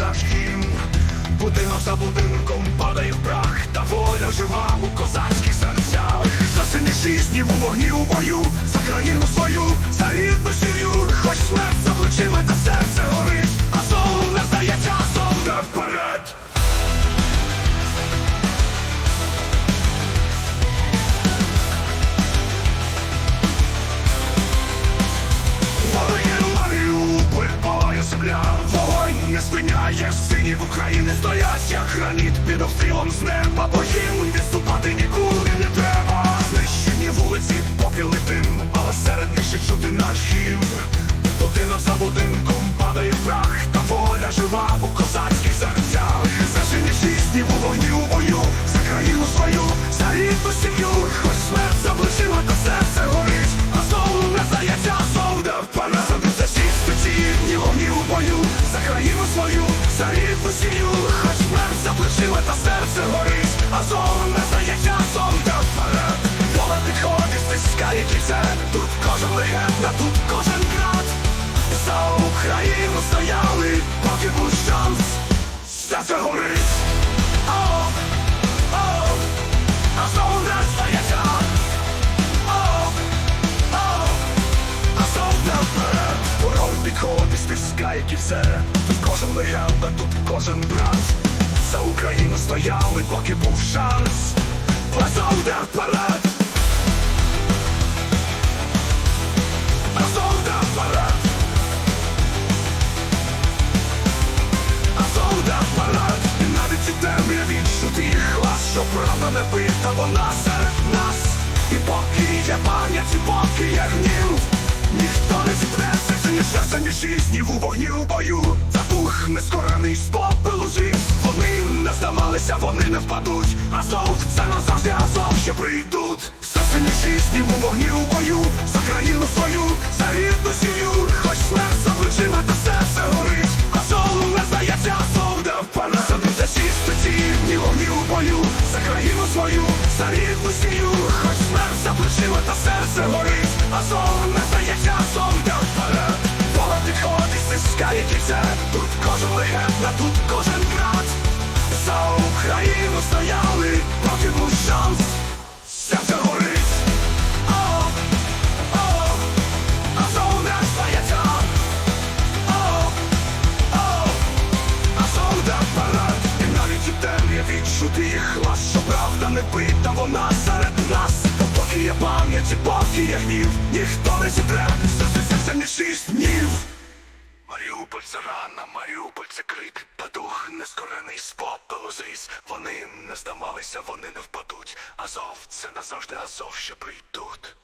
наш гімн Будинок за будинком падає в прах, та воля жива у козацьких серцях. За сині шість днів у вогні у бою, за країну свою, за рідну сім'ю, не спиняє синів України Стоять, як граніт під обстрілом з неба. Бо їм відступати нікуди не треба. Знищені вулиці, попіли дим Але серед них ще чути наш гімн. Будинок за будинком падає прах Та воля жива у козацьких серцях. Зажені шість днів у вогні у бою За країну свою, за рідну сім'ю за Хоч смерть за та серце горить А знову не здається солда вперед. Поле підходить, стискає кільце. Тут кожен легенда, тут кожен град. За Україну стояли, поки був шанс. Серце горить. О, о, а знову не здається О, о, а знову не вперед. Король підходить, стискає кільце кожен легенда, тут кожен брат. За Україну стояли, поки був шанс. А знову не вперед. А знову не вперед. А золота вперед. І навіть у темряві чути їх глас Що правда не бита, вона серед нас. І поки є пам'ять, і поки є гнів Ніхто не зітреться, це ні серце, ні шість Ні у вогні у бою Дух нескорений з попелу жив Вони не здавалися, вони не впадуть. Азов, це назавжди Азов, ще прийдуть. Серце ні шість, ні у вогні у бою. За країну свою, за рідну сім'ю Хоч смерть за плечима та серце горить. Азов не здається, Азов не впаде За печів, ні вогні у бою. За країну свою, за рідну сім'ю Хоч смерть за плечима та серце горить. Азов не здається, Азов легенда, тут кожен град За Україну стояли, поки був шанс. Серце горить. О, о, Азов не здається. О, о, а солда вперед І навіть у темряві чути їх правда не бита, вона серед нас. Та поки є пам'ять і поки є гнів Ніхто не зітре, це не шість днів Маріуполь зарана, рана, Маріуполь це крик Та дух нескорений з попелу зріс Вони не здавалися, вони не впадуть. Азов, це назавжди Азов, що прийдуть